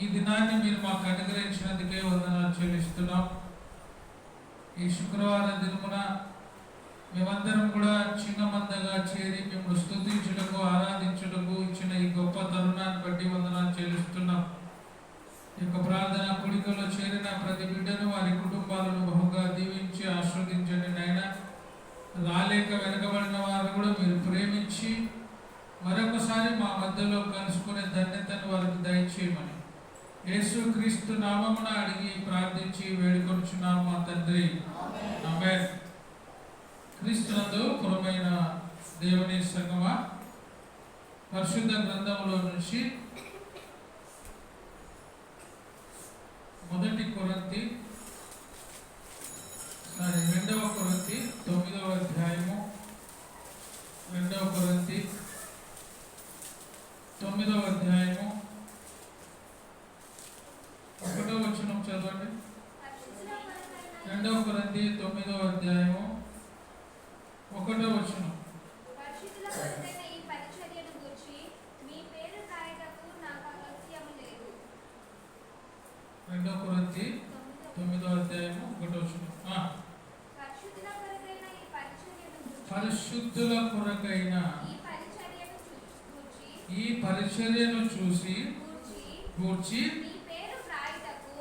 ఈ దినాన్ని మీరు మాకు అనుగ్రహించినందుకే వందనాలు చెల్లిస్తున్నాం. ఈ శుక్రవారం దినమున మేమందరం కూడా చిన్న మందగా చేరి మిమ్మల్ని స్తుతించుటకు ఆరాధించుటకు ఇచ్చిన ఈ గొప్ప తరుణాన్ని బట్టి వందనాలు చెల్లిస్తున్నాం. ఈ యొక్క ప్రార్థన కుడికలో చేరిన ప్రతి బిడ్డను వారి కుటుంబాలను బహుగా దీవించి ఆస్వాదించండి నాయన. రాలేక వెనకబడిన వారిని కూడా మీరు ప్రేమించి మరొకసారి మా మధ్యలో కలుసుకునే ధన్యతను వారికి దయచేయమని. యేసు క్రీస్తు నామమున అడిగి ప్రార్థించి వేడుకొచ్చున్నాం మా తండ్రి. ఆమేన్. క్రీస్తునందు పురమైన దేవుని సంగమా? పరిశుద్ధ గ్రంథంలో నుంచి మొదటి కొరంతి సారీ రెండవ కొరంతి తొమ్మిదవ అధ్యాయము రెండవ కొరంతి తొమ్మిదవ అధ్యాయము ఒకటో వచనం చదవండి రెండవ కొరంతి తొమ్మిదవ అధ్యాయము ఒకటో వచనం పరిశుద్ధుల కొరకైన ఈ పరిచర్యను గూర్చి మీ పేరు రాయటకు నాకు అగత్యము లేదు. రెండవ కొరంతి తొమ్మిదో- తొమ్మిదవ అధ్యాయము ఒకటో వచనం ఆ, పరిశుద్ధుల కొరకైన ఈ పరిచర్యను గూర్చి పరిశుద్ధుల కొరకైన ఈ పరిచర్యను చూ- గూర్చి ఈ పరిచర్యను చూసి గూర్చి గూర్చి మీ పేరు రాయటకు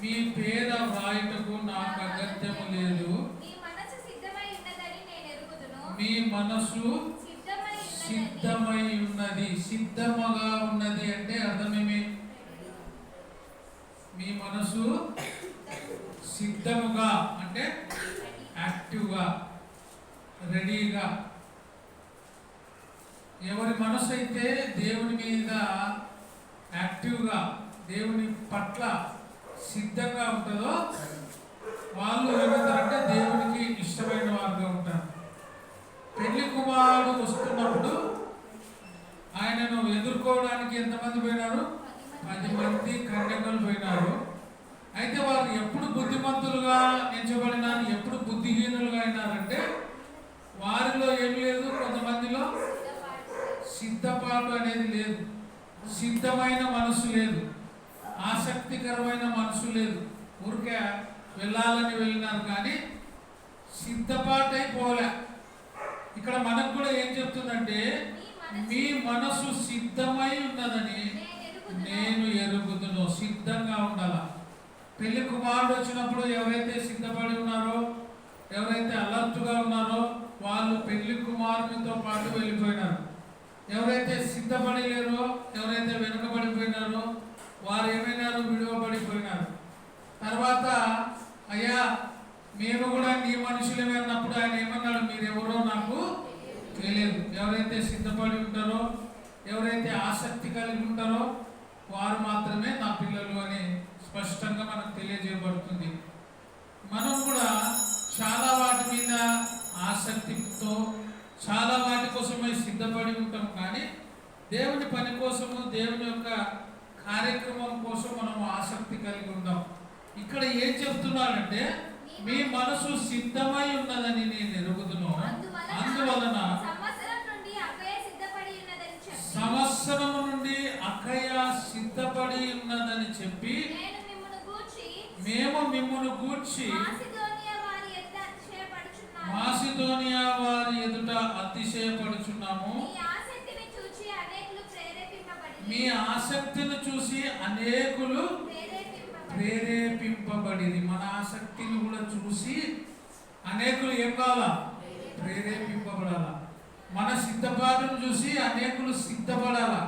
మీ పేర వ్రాయుటకు నాకు అగత్యము లేదు మీ మనసు సిద్ధమై ఉన్నదని నేను ఎరుగుదును. మీ మనసు సిద్ధమై ఉన్నదని సిద్ధమై ఉన్నది సిద్ధముగా ఉన్నది అంటే అర్థమేమి మనసు సిద్ధముగా అంటే యాక్టివ్గా రెడీగా. ఎవరి మనసు అయితే దేవుని మీద యాక్టివ్గా దేవుని పట్ల సిద్ధంగా ఉంటుందో వాళ్ళు ఏమవుతారంటే దేవునికి ఇష్టమైన వారుగా ఉంటారు. పెళ్ళి కుమారుడు వస్తున్నప్పుడు ఆయనను ఎదుర్కోవడానికి ఎంతమంది పోయినారు? పది మంది కన్యకలు పోయినారు. అయితే వారు ఎప్పుడు బుద్ధిమంతులుగా ఎంచబడినారు ఎప్పుడు బుద్ధిహీనులుగా అయినారంటే వారిలో ఏం లేదు కొంతమందిలో సిద్ధపాటు అనేది లేదు. సిద్ధమైన మనసు లేదు. ఆసక్తికరమైన మనసు లేదు. ఊరికే వెళ్ళాలని వెళ్ళినారు కానీ సిద్ధపాటై పోలే ఇక్కడ మనకు కూడా ఏం చెప్తుందంటే మీ మనసు సిద్ధమై ఉన్నదని నేను ఎరుగుతును సిద్ధంగా ఉండాలా? పెళ్ళి కుమారుడు వచ్చినప్పుడు ఎవరైతే సిద్ధపడి ఉన్నారో ఎవరైతే అలర్ట్గా ఉన్నారో వాళ్ళు పెళ్ళి కుమారునితో పాటు వెళ్ళిపోయినారు. ఎవరైతే సిద్ధపడి లేరో ఎవరైతే వెనుకబడిపోయినారో వారు ఏమైనారు విడువబడిపోయినారు. తర్వాత అయ్యా మేము కూడా నీ మనుషులమే అన్నప్పుడు ఆయన ఏమన్నాడు? మీరెవరో నాకు తెలియదు. ఎవరైతే సిద్ధపడి ఉంటారో ఎవరైతే ఆసక్తి కలిగి ఉంటారో వారు మాత్రమే నా పిల్లలు అని స్పష్టంగా మనకు తెలియజేయబడుతుంది. మనం కూడా చాలా వాటి మీద ఆసక్తితో చాలా వాటి కోసమై సిద్ధపడి ఉంటాం కానీ దేవుని పని కోసము దేవుని యొక్క కార్యక్రమం కోసం మనం ఆసక్తి కలిగి ఉంటాం. ఇక్కడ ఏం చెప్తున్నాడంటే మీ మనసు సిద్ధమై ఉన్నదని నేను ఎరుగుదును. అందువలన సంవత్సరం నుండి అక్కయ్య సిద్ధపడి ఉన్నదని చెప్పి సంవత్సరము నుండి అక్కయ్య సిద్ధపడి ఉన్నదని చెప్పి నేను మిమ్మును గూర్చి మేము మిమ్మల్ని గూర్చి మాసిదోనియా వారి ఎదుట అతిశయపడుచున్నాము. మీ ఆసక్తిని చూసి అనేకులు ప్రేరేపింపబడి ప్రేరేపింపబడిది మన ఆసక్తిని కూడా చూసి అనేకులు ఏం కావాలా? ప్రేరేపింపబడాలా. మన సిద్ధపాటును చూసి అనేకులు సిద్ధపడాలా.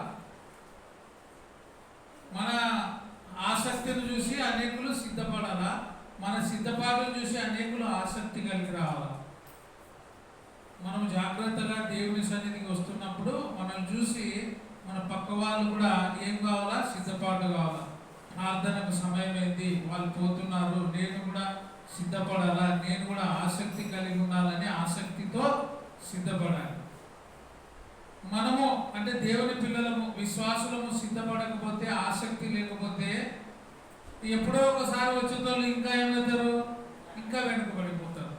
మన ఆసక్తిని చూసి అనేకులు సిద్ధపడాలా? మన సిద్ధపాటును చూసి అనేకులు ఆసక్తి కలిగి రావాలా? మనం జాగ్రత్తగా దేవుని సన్నిధికి వస్తున్నప్పుడు మనం చూసి మన పక్క వాళ్ళు కూడా ఏం కావాలా? సిద్ధపాటు కావాలా? ప్రార్థనకు సమయం అయింది వాళ్ళు పోతున్నారు. నేను కూడా సిద్ధపడాలా? నేను కూడా ఆసక్తి కలిగి ఉండాలని ఆసక్తితో సిద్ధపడాలి. మనము అంటే దేవుని పిల్లలము విశ్వాసులము సిద్ధపడకపోతే ఆసక్తి లేకపోతే ఎప్పుడో ఒకసారి వచ్చిన వాళ్ళు ఇంకా ఏమవుతారు ఇంకా వెనుకబడిపోతారు.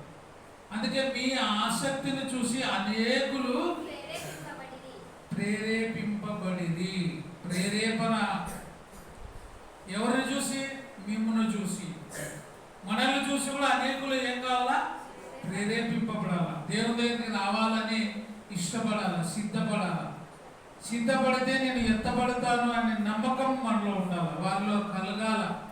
అందుకే మీ ఆసక్తిని చూసి అనేకులు ప్రేరేపింపబడిది. ప్రేరేపణ. ఎవరిని చూసి? మిమ్మల్ని చూసి. మనల్ని చూసి కూడా అనేకులు ఏం కావాలా? ప్రేరేపింపబడాలా? దేవుని దగ్గరికి రావాలని ఇష్టపడాలా సిద్ధపడాలా. సిద్ధపడితే నేను ఎత్తపడతాను అనే నమ్మకం మనలో ఉండాలి వారిలో కలగాల.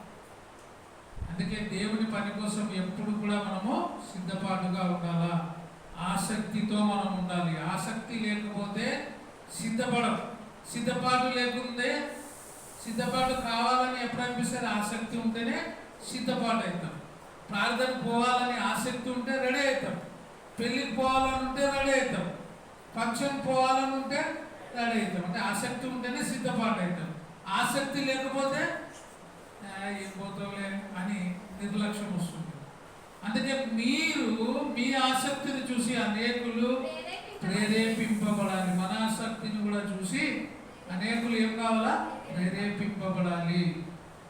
అందుకే దేవుని పని కోసం ఎప్పుడు కూడా మనము సిద్ధపాటుగా ఉండాలా. ఆసక్తితో మనం ఉండాలి. ఆసక్తి లేకపోతే సిద్ధపడం. సిద్ధపాటు లేకుందే సిద్ధపాటు కావాలని ఎప్పుడు అనిపిస్తుంది ఆసక్తి ఉంటేనే సిద్ధపాటు అవుతాం. ప్రార్థన పోవాలని ఆసక్తి ఉంటే రెడీ అవుతాం. పెళ్ళికి పోవాలని ఉంటే రెడీ అవుతాం. ఫంక్షన్ పోవాలని ఉంటే రెడీ అవుతాం. అంటే ఆసక్తి ఉంటేనే సిద్ధపాటు అవుతాం. ఆసక్తి లేకపోతే ఏం పోతాంలే అని నిర్లక్ష్యం వస్తుంది. అందుకే మీరు మీ ఆసక్తిని చూసి అనేకులు ప్రేరేపింపబడాలి. మన ఆసక్తిని కూడా చూసి అనేకులు ఏం కావాలా? ప్రేరేపింపబడాలి.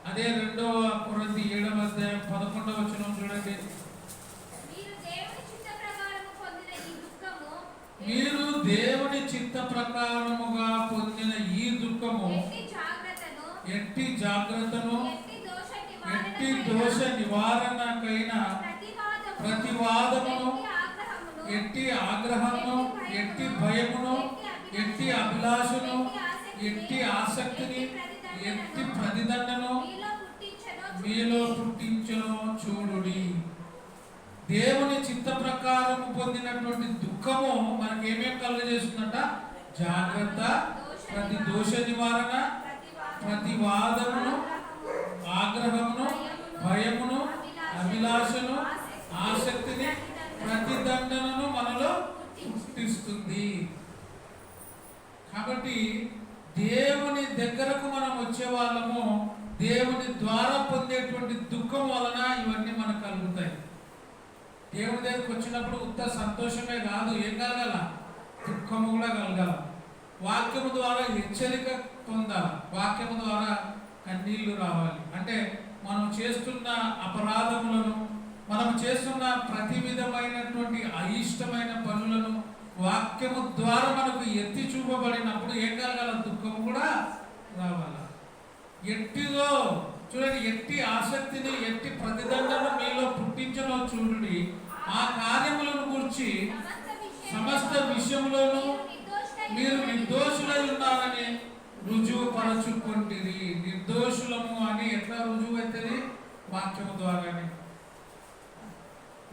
అదే రెండవ కొరంది ఏడవ అధ్యాయం పదకొండవ వచ్చిన చూడండి మీరు దేవుని చిత్త ప్రకారము పొందిన ఈ దుఃఖము మీరు దేవుని చిత్త ప్రకారముగా పొందిన ఈ దుఃఖము ఎట్టి జాగ్రత్తను ఎట్టి దోష నివారణకైన ప్రతివాదమును ఎట్టి ఆగ్రహమును ఎట్టి భయమును ఎట్టి అభిలాషను ఎట్టి ఆసక్తిని ఎట్టి ప్రతిదండను మీలో పుట్టించెనో చూడండి. దేవుని చిత్త ప్రకారం పొందినటువంటి దుఃఖము మనకి ఏమేం కలుగజేస్తుందంట? జాగ్రత్త ప్రతి దోష నివారణ ప్రతి వాదమును ఆగ్రహమును భయమును అభిలాషను ఆసక్తిని ప్రతిదండనను మనలో పుట్టిస్తుంది. కాబట్టి దేవుని దగ్గరకు మనం వచ్చే వాళ్ళము దేవుని ద్వారా పొందేటువంటి దుఃఖం వలన దేవుడి దగ్గరికి వచ్చినప్పుడు ఉత్త సంతోషమే కాదు ఏం కలగాల? దుఃఖము కూడా కలగాల. వాక్యము ద్వారా హెచ్చరిక పొందాలి. వాక్యము ద్వారా కన్నీళ్ళు రావాలి. అంటే మనం చేస్తున్న అపరాధములను మనం చేస్తున్న ప్రతి విధమైనటువంటి అయిష్టమైన పనులను వాక్యము ద్వారా మనకు ఎత్తి చూపబడినప్పుడు ఏం కలగాల? దుఃఖం కూడా రావాల. ఎట్టిదో చూడండి ఎట్టి ఆసక్తిని ఎట్టి ప్రతిదండను మీలో పుట్టించలో చూడండి ఆ కార్యములను గురించి సమస్త విషయంలోనూ మీరు నిర్దోషులై ఉన్నారని రుజువు పరచుకుంటుంది నిర్దోషులము అని ఎట్లా రుజువు అవుతుంది వాక్యము ద్వారానే.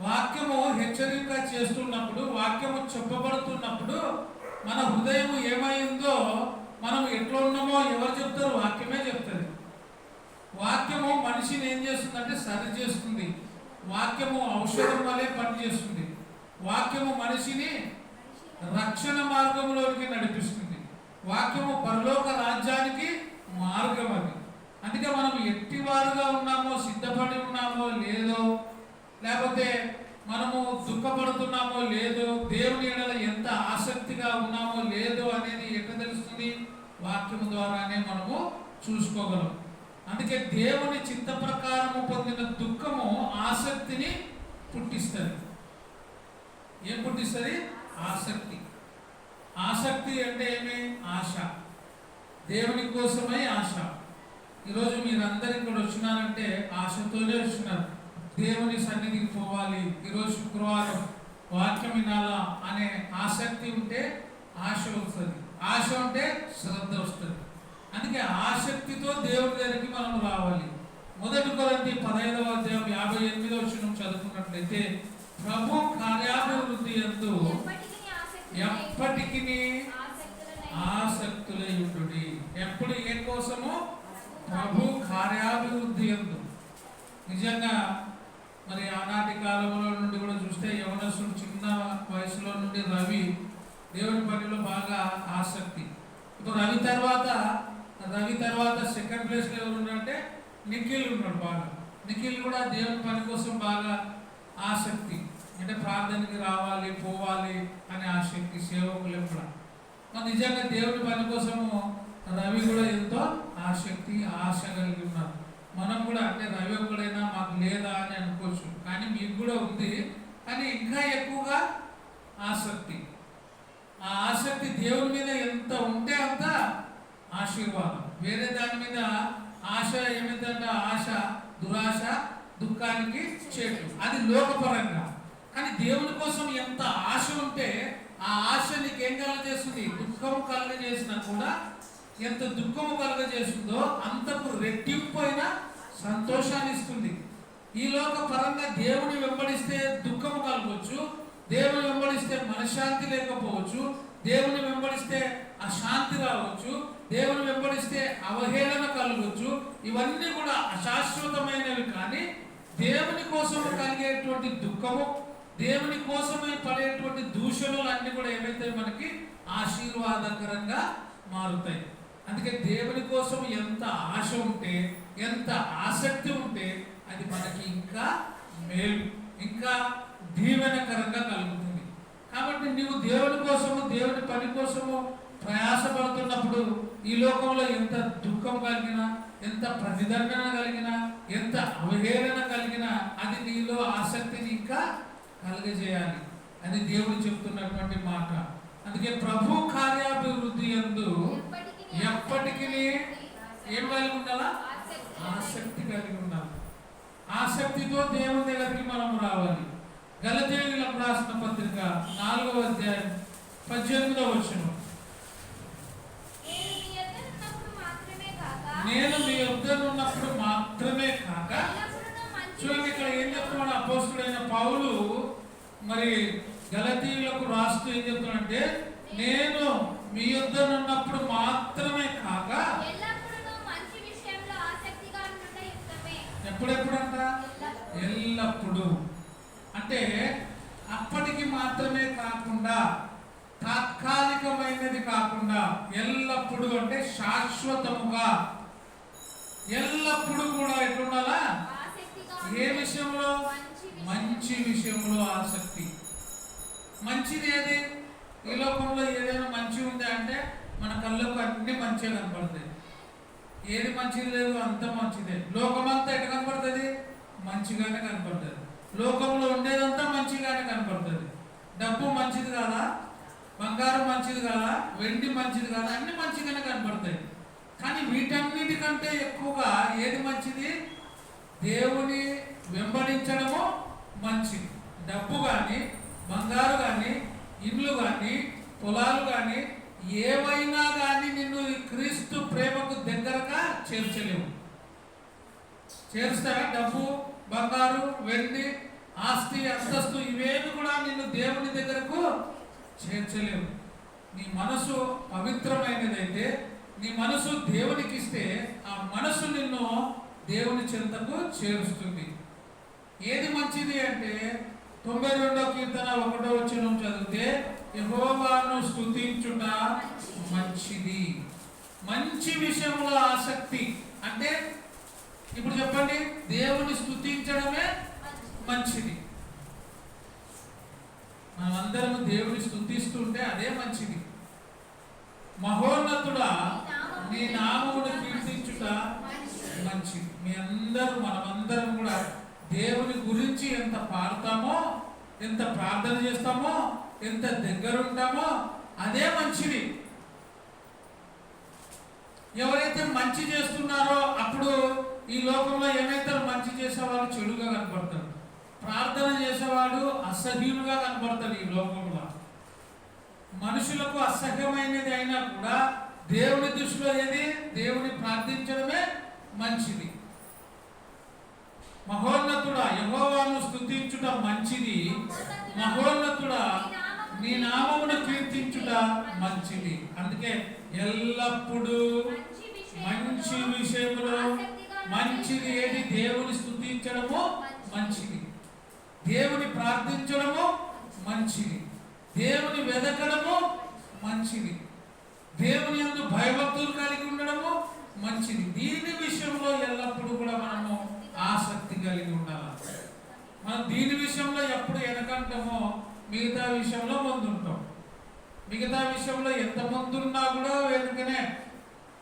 వాక్యము హెచ్చరిక చేస్తున్నప్పుడు వాక్యము చెప్పబడుతున్నప్పుడు మన హృదయం ఏమైందో మనం ఎట్లా ఉన్నామో ఎవరు చెప్తారు? వాక్యమే చెప్తుంది. వాక్యము మనిషిని ఏం చేస్తుందంటే సరి చేస్తుంది. వాక్యము ఔషధం వలె పనిచేస్తుంది. వాక్యము మనిషిని రక్షణ మార్గంలోకి నడిపిస్తుంది. వాక్యము పరలోక రాజ్యానికి మార్గం అది. అందుకే మనం ఎట్టి వారుగా ఉన్నామో సిద్ధపడి ఉన్నామో లేదో లేకపోతే మనము దుఃఖపడుతున్నామో లేదో దేవుని ఎడల ఎంత ఆసక్తిగా ఉన్నామో లేదో అనేది ఎట్లా తెలుస్తుంది? వాక్యము ద్వారానే మనము చూసుకోగలం. అందుకే దేవుని చిత్త ప్రకారము పొందిన దుఃఖము ఆసక్తిని పుట్టిస్తుంది. ఏం పుట్టిస్తుంది? ఆసక్తి. ఆసక్తి అంటే ఏమి? ఆశ. దేవుని కోసమై ఆశ. ఈరోజు మీరందరూ ఇక్కడ వచ్చినారంటే ఆశతోనే వచ్చినారు. దేవుని సన్నిధికి పోవాలి. ఈరోజు శుక్రవారం వాక్యం వినాలా అనే ఆసక్తి ఉంటే ఆశ వస్తుంది. ఆశ ఉంటే శ్రద్ధ వస్తుంది. అందుకే ఆసక్తితో దేవుని దగ్గరికి మనం రావాలి. మొదటి కొరంతి పదహైదవ అధ్యాయం యాభై ఎనిమిదో వచ్చిన చదువుకున్నట్లయితే ప్రభు కార్యాభివృద్ధి ఎందు ఎప్పటికీ ఆసక్తులై ఉండుడి. ఎప్పుడు ఏ కోసము? ప్రభు కార్యాభివృద్ధి ఎందు. నిజంగా మరి ఆనాటి కాలంలో నుండి కూడా చూస్తే యవనస్తుడు చిన్న వయసులో నుండి రవి దేవుని పనిలో బాగా ఆసక్తి. ఇప్పుడు రవి తర్వాత రవి తర్వాత సెకండ్ ప్లేస్లో ఎవరు ఉన్నారంటే నిఖిల్ ఉన్నాడు బాగా. నిఖిల్ కూడా దేవుని పని కోసం బాగా ఆసక్తి. అంటే ప్రార్థనకి రావాలి పోవాలి అనే ఆసక్తి సేవకులు కూడా. మరి నిజంగా దేవుని పని కోసము రవి కూడా ఎంతో ఆసక్తి ఆశ కలిగి ఉన్నారు. మనం కూడా అంటే రవి ఒక్కడైనా మాకు లేదా అని అనుకోవచ్చు. కానీ మీకు కూడా ఉంది. కానీ ఇంకా ఎక్కువగా ఆసక్తి. ఆ ఆసక్తి దేవుని మీద ఎంత ఉంటే అంత ఆశీర్వాదం. వేరే దాని మీద ఆశ ఏమిటంటే ఆశ దురాశ దుఃఖానికి చేటు. అది లోకపరంగా. కానీ దేవుని కోసం ఎంత ఆశ ఉంటే ఆ ఆశ నీకేం కలగజేస్తుంది? దుఃఖము కలగజేసినా కూడా ఎంత దుఃఖము కలగజేస్తుందో అంతకు రెట్టింపైన సంతోషాన్ని ఇస్తుంది. ఈ లోక పరంగా దేవుని వెంబడిస్తే దుఃఖము కలగవచ్చు దేవుని వెంబడిస్తే మనశ్శాంతి లేకపోవచ్చు దేవుని వెంబడిస్తే అశాంతి రావచ్చు దేవుని వెంబడిస్తే అవహేళన కలగచ్చు. ఇవన్నీ కూడా అశాశ్వతమైనవి కానీ దేవుని కోసం కలిగేటువంటి దుఃఖము దేవుని కోసమే పడేటువంటి దూషణలు అన్నీ కూడా ఏవైతే మనకి ఆశీర్వాదకరంగా మారుతాయి. అందుకే దేవుని కోసం ఎంత ఆశ ఉంటే ఎంత ఆసక్తి ఉంటే అది మనకి ఇంకా మేలు ఇంకా దీవెనకరంగా కలుగుతుంది. కాబట్టి నీవు దేవుని కోసము దేవుని పని కోసము ప్రయాసపడుతున్నప్పుడు ఈ లోకంలో ఎంత దుఃఖం కలిగినా ఎంత ప్రతిదండన కలిగినా ఎంత అవహేళన కలిగినా అది నీలో ఆసక్తిని ఇంకా కలిగజేయాలి అని దేవుడు చెప్తున్నటువంటి మాట. అందుకే ప్రభు కార్యాభివృద్ధి ఎందు ఎప్పటికీ ఏం కలిగి ఉండాలా? ఆసక్తి కలిగి ఉండాలి. ఆసక్తితో దేవుని దగ్గరికి మనం రావాలి. గలతీయులకు రాసిన పత్రిక నాలుగవ అధ్యాయం పద్దెనిమిదవ వచనం నేను మీ యొద్ద ఉన్నప్పుడు మాత్రమే కాక నేను మీ యొద్ద ఉన్నప్పుడు మాత్రమే కాక ఎల్లప్పుడూ మంచి చూడండి ఇక్కడ ఏం చెప్తున్నాడు అపోస్తుడైన పౌలు మరి గలతీయులకు రాస్తూ ఏం చెప్తున్నాడంటే నేను మీ యొద్ద ఉన్నప్పుడు మాత్రమే కాక యుక్తమే. ఎప్పుడెప్పుడంట? ఎల్లప్పుడూ. అంటే అప్పటికి మాత్రమే కాకుండా తాత్కాలికమైనది కాకుండా ఎల్లప్పుడూ అంటే శాశ్వతముగా ఎల్లప్పుడూ కూడా ఎట్లుండాలా? ఏ విషయంలో? మంచి విషయంలో ఆసక్తి. మంచిది ఏది? ఈ లోకంలో ఏదైనా మంచి ఉందా అంటే మన కళ్ళకు అన్ని మంచిగా కనపడతాయి. ఏది మంచిది లేదు అంత మంచిదే. లోకమంతా ఎటు కనపడుతుంది? మంచిగానే కనపడుతుంది. లోకంలో ఉండేదంతా మంచిగానే కనపడుతుంది. డబ్బు మంచిది కాదా? బంగారం మంచిది కాదా? వెండి మంచిది కాదా? అన్ని మంచిగానే కనపడతాయి. కానీ వీటన్నిటికంటే ఎక్కువగా ఏది మంచిది? దేవుని వెంబడించడము మంచిది. డబ్బు కానీ బంగారు కానీ ఇండ్లు కానీ పొలాలు కానీ ఏవైనా కానీ నిన్ను ఈ క్రీస్తు ప్రేమకు దగ్గరగా చేర్చలేవు. చేరుస్తారా? డబ్బు బంగారు వెండి ఆస్తి అంతస్తు ఇవేమి కూడా నిన్ను దేవుని దగ్గరకు చేర్చలేవు. నీ మనసు పవిత్రమైనదైతే నీ మనసు దేవునికి ఇస్తే ఆ మనసు నిన్ను దేవుని చెంతకు చేరుస్తుంది. ఏది మంచిది అంటే తొంభై రెండో కీర్తన ఒకటో వచ్చిన చదివితే యహోవాను స్తుతించుట మంచిది. మంచి విషయంలో ఆసక్తి అంటే ఇప్పుడు చెప్పండి దేవుని స్తుతించడమే మంచిది. మనమందరం దేవుని స్థుతిస్తుంటే అదే మంచిది. మహోన్నతుడా నీ నామమును కీర్తించుట మంచిది. మీ అందరూ మనమందరం కూడా దేవుని గురించి ఎంత పాడతామో ఎంత ప్రార్థన చేస్తామో ఎంత దగ్గర ఉంటామో అదే మంచిది. ఎవరైతే మంచి చేస్తున్నారో అప్పుడు ఈ లోకంలో ఏమైతే మంచి చేసేవాడు చెడుగా కనపడతాడు ప్రార్థన చేసేవాడు అసహ్యులుగా కనపడతాడు ఈ లోకంలో. మనుషులకు అసహ్యమైనది అయినా కూడా దేవుని దృష్టిలో ఏది? దేవుని ప్రార్థించడమే మంచిది. మహోన్నతుడా యహోవాను స్థుతించుట మంచిది. మహోన్నతుడా నీ నామమును కీర్తించుట మంచిది. అందుకే ఎల్లప్పుడూ మంచి విషయంలో మంచిది ఏది దేవుని స్థుతించడము మంచిది. దేవుని ప్రార్థించడము మంచిది. దేవుని వెదకడము మంచిది. దేవుని ఎందు భయభక్తులు కలిగి ఉండడము మంచిది. దీని విషయంలో ఎల్లప్పుడూ కూడా మనము ఆసక్తి కలిగి ఉండాలి? మనం దీని విషయంలో ఎప్పుడు వెనకంటామో మిగతా విషయంలో ముందుంటాం. మిగతా విషయంలో ఎంత ముందున్నా కూడా వెనుకనే.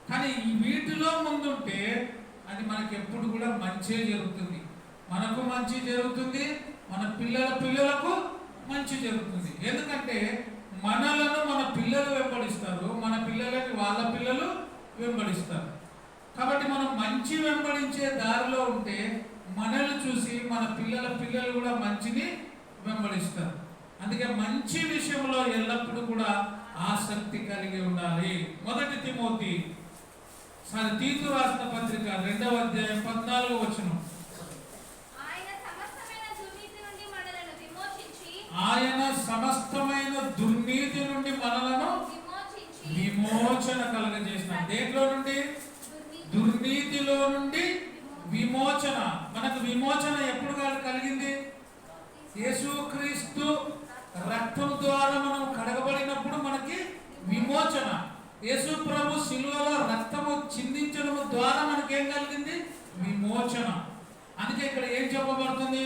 కానీ వీటిలో ముందుంటే అది మనకి ఎప్పుడు కూడా మంచే జరుగుతుంది. మనకు మంచి జరుగుతుంది మన పిల్లల పిల్లలకు మంచి జరుగుతుంది. ఎందుకంటే మనలను మన పిల్లలు వెంబడిస్తారు మన పిల్లలని వాళ్ళ పిల్లలు వెంబడిస్తారు. కాబట్టి మనం మంచి వెంబడించే దారిలో ఉంటే మనల్ని చూసి మన పిల్లల పిల్లలు కూడా మంచిని వెంబడిస్తారు. అందుకే మంచి విషయంలో ఎల్లప్పుడూ కూడా ఆసక్తి కలిగి ఉండాలి. మొదటి తిమోతి సారీ తీతు రాసిన పత్రిక రెండవ అధ్యాయం పద్నాలుగు వచనం. ఆయన సమస్తమైన దుర్నీతి నుండి మనలను విమోచన కలగజేసిన దేంట్లో నుండి? దుర్నీతిలో నుండి విమోచన. మనకు విమోచన ఎప్పుడు కలిగింది? యేసుక్రీస్తు రక్తం ద్వారా మనం కడగబడినప్పుడు మనకి విమోచన. యేసు ప్రభు శిలువలో రక్తము చిందించడం ద్వారా మనకేం కలిగింది? విమోచన. అందుకే ఇక్కడ ఏం చెప్పబడుతుంది?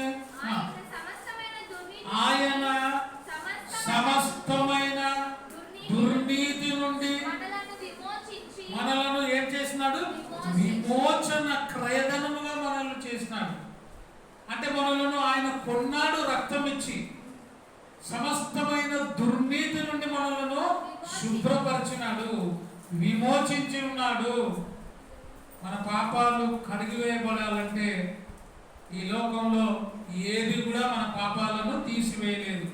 ఆయన సమస్తమైన దుర్నీతి ఆయన సమస్తమైన దుర్నీతి దుర్నీతి నుండి మనలను విమోచించి మనలను ఏం చేసినాడు విమోచన క్రయధనముగా మనల్ని చేసినాడు. అంటే మనలను ఆయన కొన్నాడు రక్తం ఇచ్చి సమస్తమైన దుర్నీతి నుండి మనలను శుభ్రపరిచినాడు విమోచించి ఉన్నాడు. మన పాపాలు కడిగివేయబడాలంటే ఈ లోకంలో ఏది కూడా మన పాపాలను తీసివేయలేదు.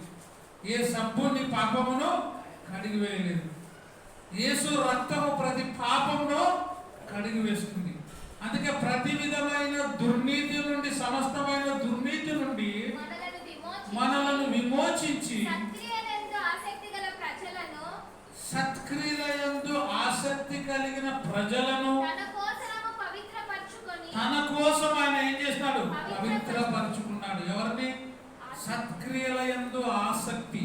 ఏ సబ్బుని పాపమును కడిగివేయలేదు. యేసు రక్తము ప్రతి పాపమును కడిగి వేస్తుంది అందుకే ప్రతి విధమైన దుర్నీతి నుండి సమస్తమైన దుర్నీతి నుండి మనలను విమోచించి సత్క్రియలందు ఆసక్తి కలిగిన ప్రజలను తన కోసం ఆయన ఏం చేసినాడు పవిత్రపరచుకున్నాడు. ఎవరిని? సత్క్రియలయందు ఆసక్తి.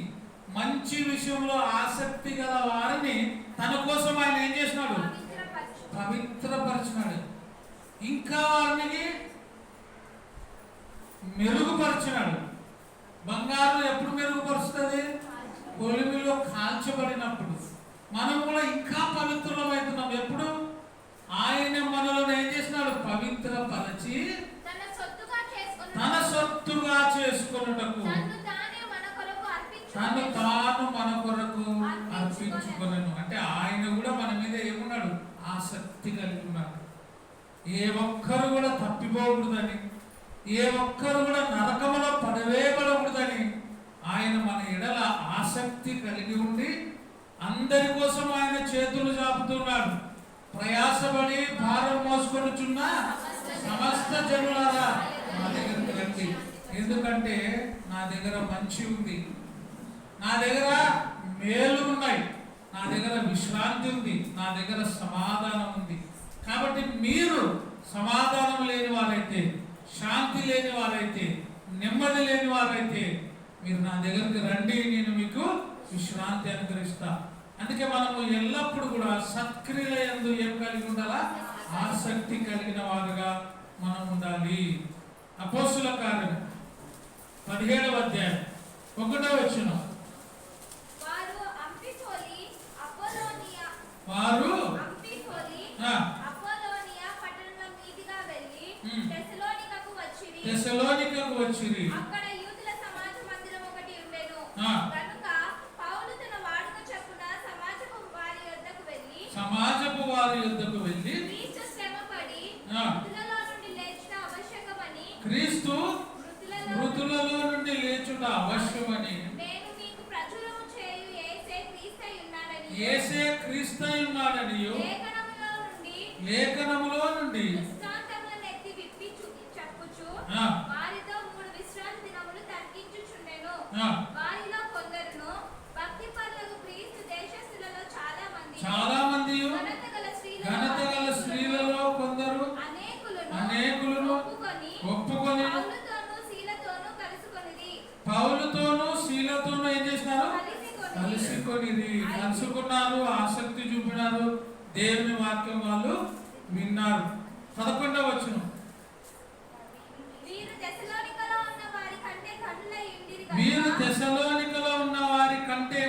మంచి విషయంలో ఆసక్తి గల వారిని తన కోసం ఆయన ఏం చేసినాడు పవిత్రపరచు పవిత్రపరిచినాడు ఇంకా వారిని మెరుగుపరిచినాడు. బంగారం ఎప్పుడు మెరుగుపరుస్తుంది? కొలిమిలో కాల్చబడినప్పుడు. మనం కూడా ఇంకా పవిత్రులమవుతున్నాం. ఎప్పుడు? ఆయన మనలను ఏం చేసినాడు? పవిత్రపరచి తన సొత్తుగా చేసుకున్న తన సొత్తుగా చేసుకొనుటకు తన్ను తానే మన కొరకు తను మన కొరకు అర్పించుకొనను అంటే ఆయన కూడా మన మీద ఏమున్నాడు? ఆసక్తి కలిగి ఉన్నాడు. ఏ ఒక్కరు కూడా తప్పిపోకూడదని ఏ ఒక్కరు కూడా నరకములో పడవేయబడకూడదని ఆయన మన ఎడల ఆసక్తి కలిగి ఉండి అందరి కోసం ఆయన చేతులు చాపుతున్నాడు. ప్రయాసపడి భారం మోసుకొనుచున్న సమస్త జనులారా నా దగ్గరికి రండి. ఎందుకంటే నా దగ్గర మంచి ఉంది. నా దగ్గర మేలు ఉన్నాయి. నా దగ్గర విశ్రాంతి ఉంది. నా దగ్గర సమాధానం ఉంది. కాబట్టి మీరు సమాధానం లేని వారైతే శాంతి లేని వారైతే నెమ్మది లేని వారైతే మీరు నా దగ్గరికి రండి నేను మీకు విశ్రాంతి అనుగ్రహిస్తా. అందుకే మనము ఎల్లప్పుడూ కూడా సత్క్రియల యందు ఏం కలిగి ఉండాలా? ఆసక్తి కలిగిన వారుగా మనం ఉండాలి. అపోస్తుల కార్యం పదిహేడవ అధ్యాయం ఒకటో వచ్చిన వారు అంపిఫోలి అపోలోనియా వారు అంపిఫోలి ఆ, అపోలోనియా పట్టణంలో మీదిగా వెళ్ళి ఉమ్. తెసలోనికకు వచ్చిరి అక్కడ యూదుల సమాజ మందిరం ఒకటి ఉండెను ఆ. కనుక పౌలు తన వాడుక చొప్పున సమాజపు వారి యొద్దకు వెళ్ళి సమాజపు వారి యుద్ధకు వెళ్ళి క్రీస్తు శ్రమపడి ఆ. మృతులలో నుండి లేచిన ఆవశ్యకమని క్రీస్తు మృతులలో మృతులలో నుండి లేచుట అవశ్యమని నేను మీకు ప్రచురము చేయు యేసే క్రీస్తై ఉన్నాడని ఏసే క్రీస్తై ఉన్నాడనియు లేఖనములో నుండి లేఖనములో నుండి దృష్టాంతములను ఎత్తి విప్పి చూ- చెప్పుచు ఆ. వారితో మూడు విశ్రాంతి దినములు తర్కించుచుండెను ఆ, వారిలో కొందరును భక్తి పరులకు క్రీస్తు దేశస్థులలో చాలా మంది చాలా మంది ఘనత గల స్త్రీలలో ఘనత గల స్త్రీలలో కొందరు అనేకులను అనేకులను ఒప్పుకొని ఒప్పుకొని పౌలుతోనూ శీలతోనూ కలుసుకొనిది పౌలుతోనూ శీలతోనూ ఏం చేసినారు కలిసికొని కలుసుకొనిది కలుసుకున్నారు ఆసక్తి చూపినారు దేవుని వాక్యం వాళ్ళు విన్నారు. పదకొండవ వచ్చిన వీరు తెసలోనికలో ఉన్న వారి కంటే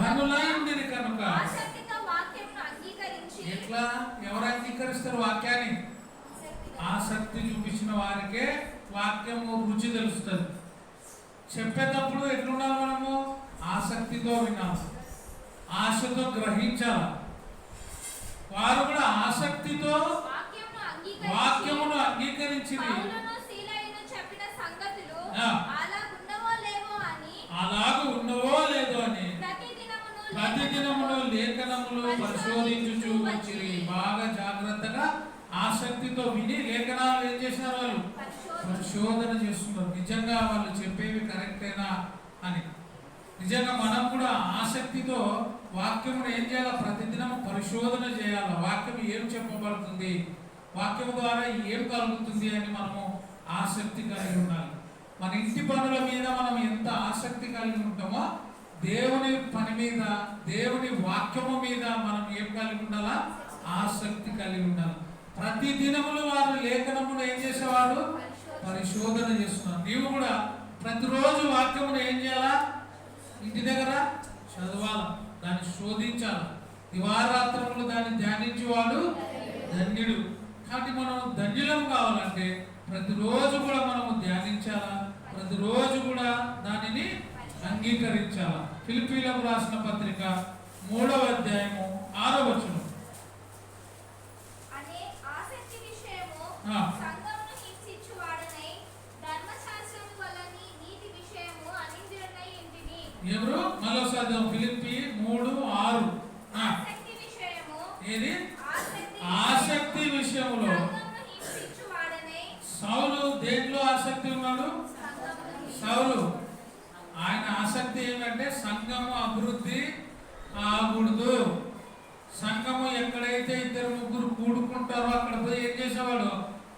ఘనులై ఉండిరి వీరు కనుక. ఏమైనారు ఎట్లా? ఎవరు అంగీకరిస్తారు వాక్యాన్ని? ఆసక్తి చూపించిన వారికే వాక్యము రుచి తెలుస్తుంది. చెప్పేటప్పుడు ఎట్లుండాలి మనము? ఆసక్తితో వినాలి ఆశతో గ్రహించాలి వారు కూడా ఆసక్తితో వాక్యమును అంగీకరించి అంగీకరించింది అలాగ ఉన్నవో లేదో అని ప్రతిదినమును ప్రతిదినములు లేఖనములు పరిశోధించుచూ వచ్చిరి. బాగా జాగ్రత్తగా ఆసక్తితో విని లేఖనాలు ఏం చేసినారు వాళ్ళు? పరిశోధన చేస్తున్నారు. నిజంగా వాళ్ళు చెప్పేవి కరెక్టేనా అని. నిజంగా మనం కూడా ఆసక్తితో వాక్యమును ఏం చేయాలా? ప్రతిదినం పరిశోధన చేయాలి? వాక్యం ఏం చెప్పబడుతుంది? వాక్యం ద్వారా ఏం కలుగుతుంది అని మనము ఆసక్తి కలిగి ఉండాలి. మన ఇంటి పనుల మీద మనం ఎంత ఆసక్తి కలిగి ఉంటామో దేవుని పని మీద దేవుని వాక్యము మీద మనం ఏం కలిగి ఉండాలా? ఆసక్తి కలిగి ఉండాలి. ప్రతి దినములు వారు లేఖనమును ఏం చేసేవాడు పరిశోధన చేస్తున్నారు. నీవు కూడా ప్రతిరోజు వాక్యమును ఏం చేయాలా? ఇంటి దగ్గర చదవాల? దాన్ని శోధించాలి. దివారాత్రములు దాన్ని ధ్యానించేవాడు ధన్యుడు. కాబట్టి మనం ధన్యులం కావాలంటే ప్రతిరోజు కూడా మనము ధ్యానించాలా? ప్రతిరోజు కూడా దానిని అంగీకరించాలా? ఫిలిపీలకు రాసిన పత్రిక మూడవ అధ్యాయము ఆరో వచనం అనే ఆసక్తి విషయము ఆ. సంఘమును హింసించువాడనై ధర్మశాస్త్రము వలని నీతి విషయము అనింద్రుడనై ఇంటిని ఎవరు మరోసారి ఫిలిప్పి మూడు ఆరు ఆ, ఆసక్తి విషయము ఏది ఆసక్తి ఆసక్తి విషయంలో సంఘమును హింసించువాడనై సౌలు దేంట్లో ఆసక్తి ఉన్నాడు సంఘమును సౌలు ఆయన ఆసక్తి ఏమంటే సంఘము అభివృద్ధి కాకూడదు సంఘము ఎక్కడైతే ఇద్దరు ముగ్గురు కూడుకుంటారో అక్కడ పోయి ఏం చేసేవాడు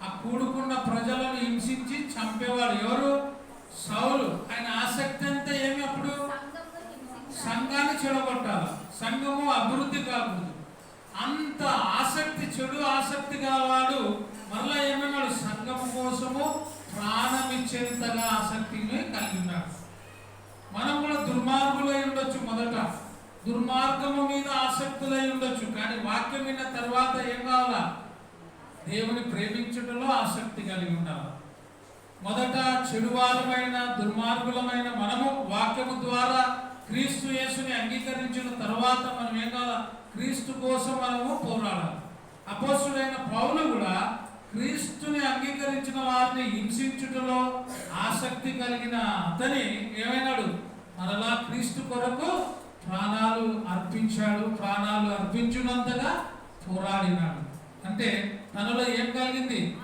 ఆ కూడుకున్న ప్రజలను హింసించి చంపేవాడు ఎవరు సౌలు ఆయన ఆసక్తి అంతా ఏమి అప్పుడు సంఘమును హింసించాలి సంఘాన్ని చెడగొట్టాలి సంఘము అభివృద్ధి కాకూడదు అంత ఆసక్తి చెడు ఆసక్తి గలవాడు మళ్ళా ఏమన్నాడు సంఘము కోసము ప్రాణం ఇచ్చేంతగా ఆసక్తిని కలిగి ఉన్నాడు మనం కూడా దుర్మార్గులై ఉండొచ్చు మొదట. దుర్మార్గము మీద ఆసక్తులై ఉండొచ్చు. కానీ వాక్యం విన్న తర్వాత ఏం కావాలా? దేవుని ప్రేమించడంలో ఆసక్తి కలిగి ఉండాలి. మొదట చెడువారమైన దుర్మార్గులమైన మనము వాక్యము ద్వారా క్రీస్తు యేసుని అంగీకరించిన తర్వాత మనం ఏం కావాలా? క్రీస్తు కోసం మనము పోరాడాలి. అపోసుడైన పౌలు కూడా క్రీస్తుని అంగీకరించిన వారిని హింసించుటలో ఆసక్తి కలిగిన అతని ఏమైనాడు? మరలా క్రీస్తు కొరకు ప్రాణాలు అర్పించాడు. ప్రాణాలు అర్పించినంతగా పోరాడినాడు. అంటే తనలో ఏం కలిగింది?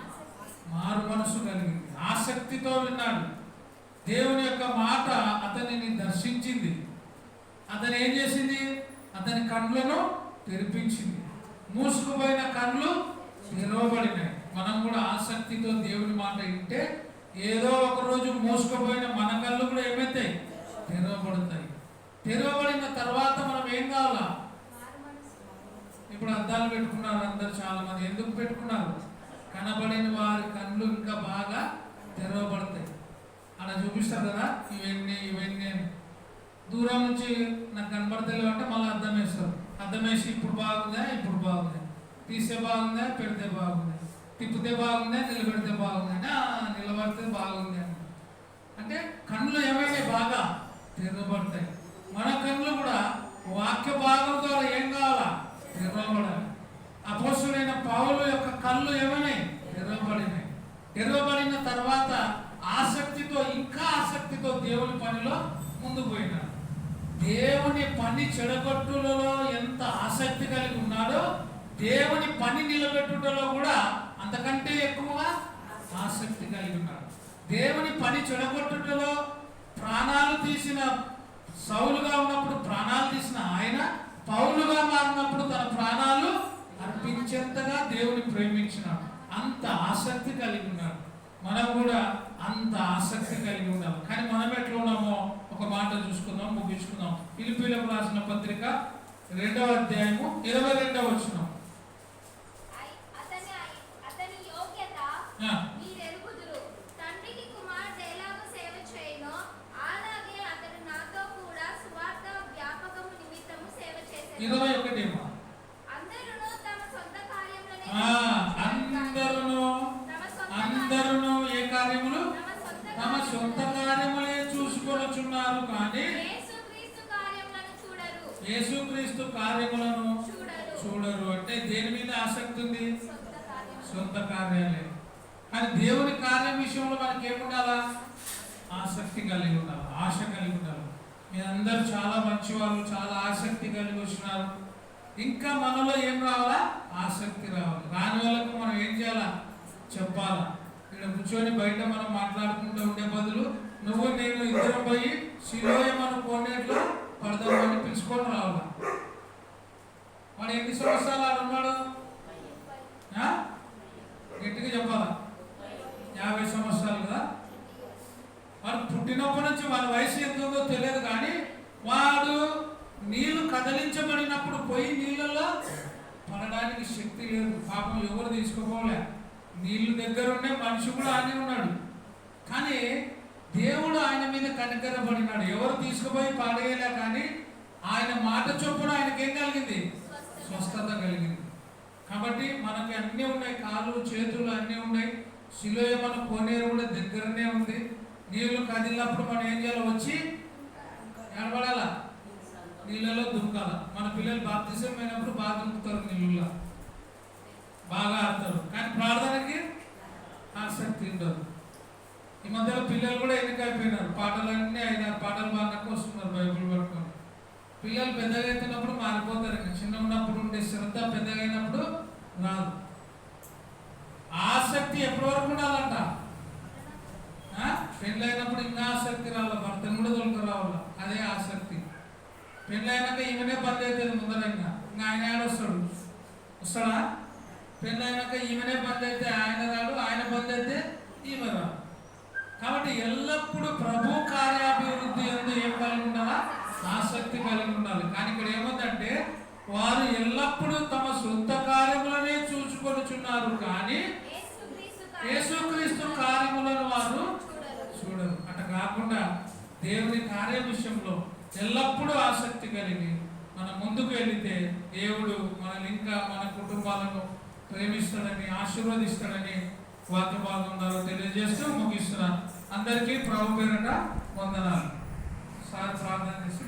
మారు మనసు కలిగింది. ఆసక్తితో విన్నాడు. దేవుని యొక్క మాట అతనిని దర్శించింది. అతను ఏం చేసింది? అతని కండ్లను తెరిపించింది. మూసుకుపోయిన కండ్లు తెరవబడినాయి. మనం కూడా ఆసక్తితో దేవుని మాట వింటే ఏదో ఒక రోజు మూసుకుపోయిన మన కళ్ళు కూడా ఏమవుతాయి తెరవబడతాయి. తెరవబడిన తర్వాత మనం ఏం కావాలా? ఇప్పుడు అద్దాలు పెట్టుకున్నారు అందరు చాలా మంది ఎందుకు పెట్టుకున్నారు? కనబడిన వారి కళ్ళు ఇంకా బాగా తెరవబడతాయి. అలా చూపిస్తారు కదా? ఇవన్నీ ఇవన్నీ అని. దూరం నుంచి నాకు కనబడతలేవు అంటే మళ్ళీ అర్థం వేస్తారు. అర్థం వేసి ఇప్పుడు బాగుందా ఇప్పుడు బాగుందా? తీసే బాగుందా పెడితే బాగుందా? తిప్పితే బాగుందా నిలబెడితే బాగుందా నిలబడితే బాగుంది అని అంటే కళ్ళు ఏమైనా బాగా తెరవబడతాయి మన కళ్ళు కూడా వాక్య భాగం ద్వారా ఏం కావాలా? తెరవబడాలి అపోసుడైన పావులు యొక్క కళ్ళు ఏమైనాయి తెరవబడినాయి తెరవబడిన తర్వాత ఆసక్తితో ఇంకా ఆసక్తితో దేవుని పనిలో ముందుకు పోయినాడు. దేవుని పని చెడగొట్టులలో ఎంత ఆసక్తి కలిగి ఉన్నాడో దేవుని పని నిలబెట్టుటలో కూడా అంతకంటే ఎక్కువగా ఆసక్తి కలిగి ఉన్నారు. దేవుని పని చెడగొట్టుటలో ప్రాణాలు తీసిన సౌలుగా ఉన్నప్పుడు ప్రాణాలు తీసిన ఆయన పౌలుగా మారినప్పుడు తన ప్రాణాలు అర్పించేంతగా దేవుని ప్రేమించినాడు. అంత ఆసక్తి కలిగి ఉన్నాడు మనం కూడా అంత ఆసక్తి కలిగి ఉన్నాం కానీ మనం ఎట్లా ఉన్నామో ఒక మాట చూసుకుందాం ముగించుకుందాం. పిలిపిలకు రాసిన పత్రిక రెండవ అధ్యాయము ఇరవై రెండవ వచ్చినాం ఇరవై ఒకటి తమ సొంత ఏ కార్యములు? తమ సొంత కార్యములే చూసుకొనుచున్నారు కానీ కార్యములను చూడరు. అంటే దేని మీద ఆసక్తి ఉంది? సొంత కార్యాలయం. కానీ దేవుని కార్యం విషయంలో మనకి ఏముండాలా ఆసక్తి కలిగి ఉండాలి ఆశ కలిగి ఉండాలి. మీరందరూ చాలా మంచివాళ్ళు చాలా ఆసక్తి కలిగి వచ్చినారు. ఇంకా మనలో ఏం రావాలా? ఆసక్తి రావాలి. రాని వాళ్ళకు మనం ఏం చేయాలా? చెప్పాలా. ఇక్కడ కూర్చొని బయట మనం మాట్లాడుకుంటూ ఉండే బదులు నువ్వు నేను ఇద్దరం పోయి శిలోయ మన కోనేట్లో పడదామని పిలుచుకొని రావాలా? వాడు ఎన్ని సంవత్సరాలు ఆడ ఉన్నాడు ఆ? గట్టిగా చెప్పాలా? యాభై సంవత్సరాలు కదా? వాడు పుట్టినప్పటి నుంచి వాళ్ళ వయసు ఎంత ఉందో తెలియదు కానీ వాడు నీళ్ళు కదిలించబడినప్పుడు పోయి నీళ్ళలో పడడానికి శక్తి లేదు. పాపం ఎవరు తీసుకోపోలే. నీళ్ళు దగ్గర ఉండే మనిషి కూడా ఆయన ఉన్నాడు. కానీ దేవుడు ఆయన మీద కనికరబడినాడు ఎవరు తీసుకుపోయి పాడేయలే కానీ ఆయన మాట చొప్పున ఆయనకి ఏం కలిగింది? స్వస్థత కలిగింది. కాబట్టి మనకి అన్నీ ఉన్నాయి. కాళ్ళు చేతులు అన్నీ ఉన్నాయి. శిలోయ మన కోనేరు కూడా దగ్గరనే ఉంది. నీళ్ళు కదిలినప్పుడు మనం ఏం చేయాలి? వచ్చి ఎడబడాల నీళ్ళలో దుంకాల మన పిల్లలు బాప్తిసం అయినప్పుడు బాగా దుంకుతారు నీళ్ళలో బాగా ఆడతారు. కానీ ప్రార్థనకి ఆసక్తి ఉండదు. ఈ మధ్యలో పిల్లలు కూడా ఎన్నికైపోయినారు. పాటలన్నీ ఐదారు పాటలు బాగా వస్తున్నారు బైబిల్ పట్టుకొని. పిల్లలు పెద్దగా అవుతున్నప్పుడు మారిపోతారు. ఇంకా చిన్న ఉన్నప్పుడు ఉండే శ్రద్ధ పెద్దగా అయినప్పుడు రాదు. ఆసక్తి ఎప్పటి వరకు ఉండాలంట? ఆ? పెళ్ళైనప్పుడు ఇంకా ఆసక్తి రావాలి? భర్తను కూడా తొలక రావాలి? అదే ఆసక్తి. పెళ్ళైనాక ఈమెనే పని అవుతుంది ముందర ఇంకా. ఆయన ఆయన వస్తాడు? వస్తాడా? పెళ్ళైనాక ఈమెనే పని అయితే ఆయన రాడు ఆయన పని అయితే ఈమె రాడు. కాబట్టి ఎల్లప్పుడూ ప్రభు కార్యాభివృద్ధి ఎందు ఏం కలిగి ఉండాలా? ఆసక్తి కలిగి ఉండాలి. కానీ ఇక్కడ ఏముందంటే వారు ఎల్లప్పుడూ తమ సొంత కార్యములనే చూసుకొనుచున్నారు. కానీ యేసుక్రీస్తు కార్యములను వారు చూడరు. అట కాకుండా దేవుని కార్య విషయంలో ఎల్లప్పుడూ ఆసక్తి కలిగి మనం ముందుకు వెళితే దేవుడు మనల్ని ఇంకా మన కుటుంబాలను ప్రేమిస్తాడని ఆశీర్వదిస్తాడని వాక్య భాగం తెలియజేస్తూ ముగిస్తున్నాను అందరికీ ప్రభు పేరట వందనాలు. సార్ ప్రార్థన చేసి